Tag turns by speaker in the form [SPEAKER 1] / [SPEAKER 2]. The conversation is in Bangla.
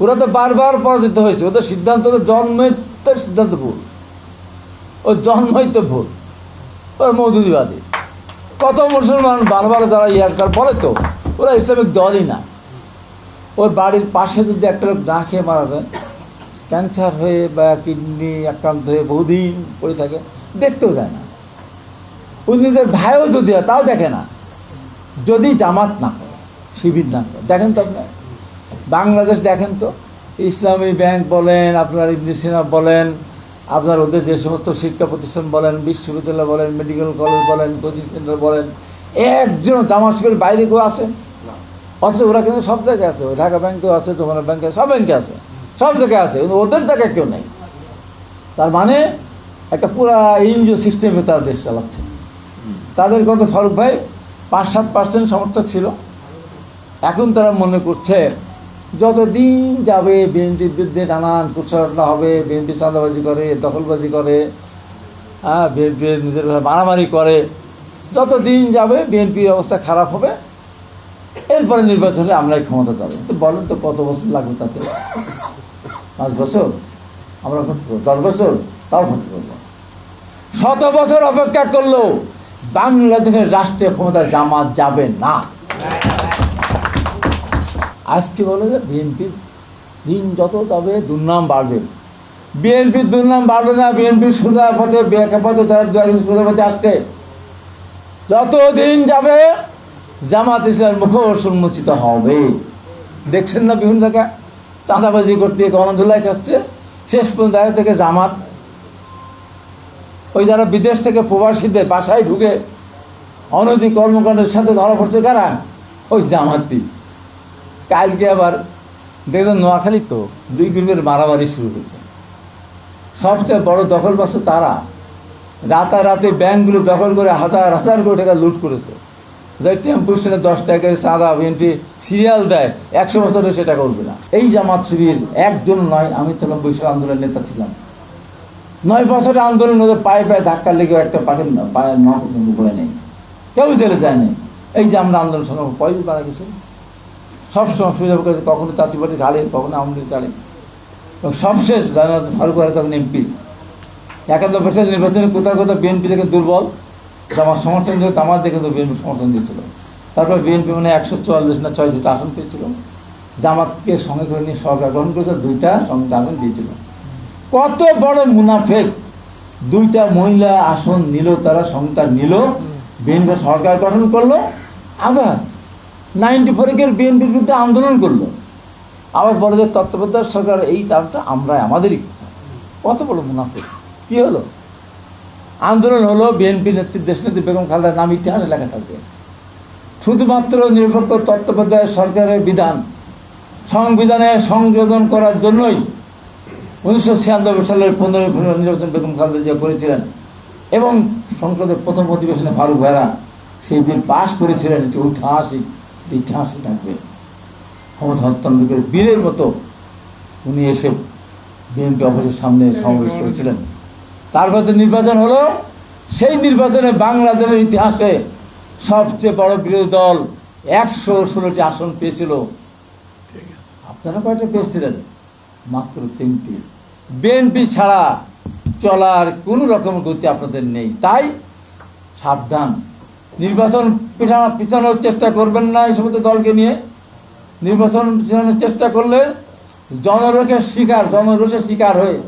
[SPEAKER 1] ওরা তো বারবার পরাজিত হয়েছে। ওদের সিদ্ধান্ত তো জন্মই তো সিদ্ধান্ত ভুল। ও জন্মই তো ভুল। ওরা মৌদুদিবাদী কত মুসলমান ভালো যারা ইয়ে তারা বলে তো, ওরা ইসলামিক দলই না। ওর বাড়ির পাশে যদি একটা লোক না খেয়ে মারা যায়, ক্যান্সার হয়ে বা কিডনি আক্রান্ত হয়ে বহুদিন পড়ে থাকে, দেখতেও যায় না। ওই নিজের ভাইও যদি তাও দেখে না। যদি জামাত না করে, শিবির না করে। দেখেন তো আপনার। বাংলাদেশ দেখেন তো ইসলামী ব্যাংক বলেন আপনার ইবনে সিনা বলেন আপনার ওদের যে সমস্ত শিক্ষা প্রতিষ্ঠান বলেন বিশ্ববিদ্যালয় বলেন মেডিকেল কলেজ বলেন কোচিং সেন্টার বলেন একজন দামাস্কের বাইরে কেউ আছে? অথচ ওরা কিন্তু সব জায়গায় আছে ঢাকা ব্যাংকেও আছে যমুনা ব্যাংকে সব ব্যাংকে আছে সব জায়গায় আছে কিন্তু ওদের জায়গায় কেউ নেই। তার মানে একটা পুরা এনজিও সিস্টেমে তারা দেশ চালাচ্ছে। তাদের কত ফারুক ভাই পাঁচ সাত পার্সেন্ট সমর্থক ছিল। এখন তারা মনে করছে যতদিন যাবে বিএনপির বিরুদ্ধে নানান প্রচারণা হবে, বিএনপি চাঁদাবাজি করে, দখলবাজি করে হ্যাঁ বিএনপি নিজের মারামারি করে, যতদিন যাবে বিএনপির অবস্থা খারাপ হবে। এরপরে নির্বাচনে আমরাই ক্ষমতা যাবে। তো বলেন তো কত বছর লাগবে তাতে পাঁচ বছর? আমরা ভোট করব। দশ বছর? তাও ভোট করব। শত বছর অপেক্ষা করলেও বাংলাদেশের রাষ্ট্রীয় ক্ষমতা জামাত যাবে না। আজকে বলে যে বিএনপির দিন যত তবে দুর্নাম বাড়বে। বিএনপির দুর্নাম বাড়বে না, বিএনপির সোজা পথে বেঁকা পথে, তারা দু একজন সোজা পথে আসছে। যত দিন যাবে, জামাত ইসলামের মুখোশ উন্মোচিত হবে। দেখছেন না বিভিন্ন জায়গায়? চাঁদাবাজি করতে গণধুলাই খাচ্ছে। শেষ পর্যন্ত আগে থেকে জামাত। ওই যারা বিদেশ থেকে প্রবাসীদের বাসায় ঢুকে অনৈতিক কর্মকাণ্ডের সাথে ধরা পড়ছে কারা? ওই জামাতি কালকে আবার, দেখবেন নোয়াখালী তো দুই গ্রুপের মারামারি শুরু হয়েছে। সবচেয়ে বড় দখল পাচ্ছে তারা। রাতারাতি ব্যাংকগুলো দখল করে হাজার হাজার কোটি টাকা লুট করেছে। যাই টেম্পু স্টেশনে দশ টাকা চাঁদা বিএনপি সিরিয়াল দেয়, একশো বছরে সেটা করবে না। এই জামাত শিবির একজন নয়, আমি তো বৈশ্বিক আন্দোলনের নেতা ছিলাম। নয় বছরের আন্দোলন ওদের পায়ে পায়ে ধাক্কা লেগে একটা পাখি পায়ে ন পর্যন্ত বলে নেই। কেউ জেলে যায়নি এই যে আমরা আন্দোলন সংগ্রাম কয়দিন মারা গেছে? সবসময় সুবিধা করেছে কখনো চাচিবাড়ির গাড়ি কখনো আমাদের গাড়ি এবং সবশেষ জানাত ফারুক আলী তখন এমপি একাত্তর বছর নির্বাচনে কোথাও কোথাও বিএনপি থেকে দুর্বল জামার সমর্থন দিত আমার দেখে তো বিএনপি সমর্থন দিয়েছিল। তারপর বিএনপি মানে একশো চুয়াল্লিশ না ছয় সিট আসন পেয়েছিল। জামাতকে সঙ্গে করে নিয়ে সরকার গ্রহণ করেছিল দুইটা সঙ্গে আসন দিয়েছিল। কত বড় মুনাফেক দুইটা মহিলা আসন নিল, তারা সংখ্যা নিল, বিএনপি সরকার গঠন করল আবার নাইনটি ফোরে ফোরের বিএনপির বিরুদ্ধে আন্দোলন করল। আবার বলে যে তত্ত্বাবধায়ক সরকার, এই টার্মটা আমরা আমাদেরই কথা। কত বড় মুনাফেক। কি হলো? আন্দোলন হলো, বিএনপি নেত্রী দেশনেত্রী বেগম খালেদার নাম ইতিহাসে লেখা থাকবে। শুধুমাত্র নিরপেক্ষ তত্ত্বাবধায়ক সরকারের বিধান, সংবিধানে সংযোজন করার জন্যই উনিশশো ছিয়ানব্বই সালের পনেরোই ফেব্রুয়ারি নির্বাচন বেগম খালেদা জিয়া করেছিলেন এবং সংসদের প্রথম অধিবেশনে ফারুক ভাইরা সেই বিল পাশ করেছিলেন। এটি ঐতিহাসিক। ইতিহাসে থাকবে। ক্ষমতা হস্তান্তরের বীরের মতো উনি এসে বিএনপি অফিসের সামনে সমাবেশ করেছিলেন। তারপর যে নির্বাচন হলো সেই নির্বাচনে বাংলাদেশের ইতিহাসে সবচেয়ে বড় বিরোধী দল একশো ষোলোটি আসন পেয়েছিল। আপনারা কয়টা পেয়েছিলেন? মাত্র তিনটি। বিএনপি ছাড়া চলার কোনো রকম গতি আপনাদের নেই। তাই সাবধান। নির্বাচন পিঠা পিছানোর চেষ্টা করবেন না এই সমস্ত দলকে নিয়ে। নির্বাচন পিছানোর চেষ্টা করলে জনরোষের শিকার জনরোষের শিকার হয়ে।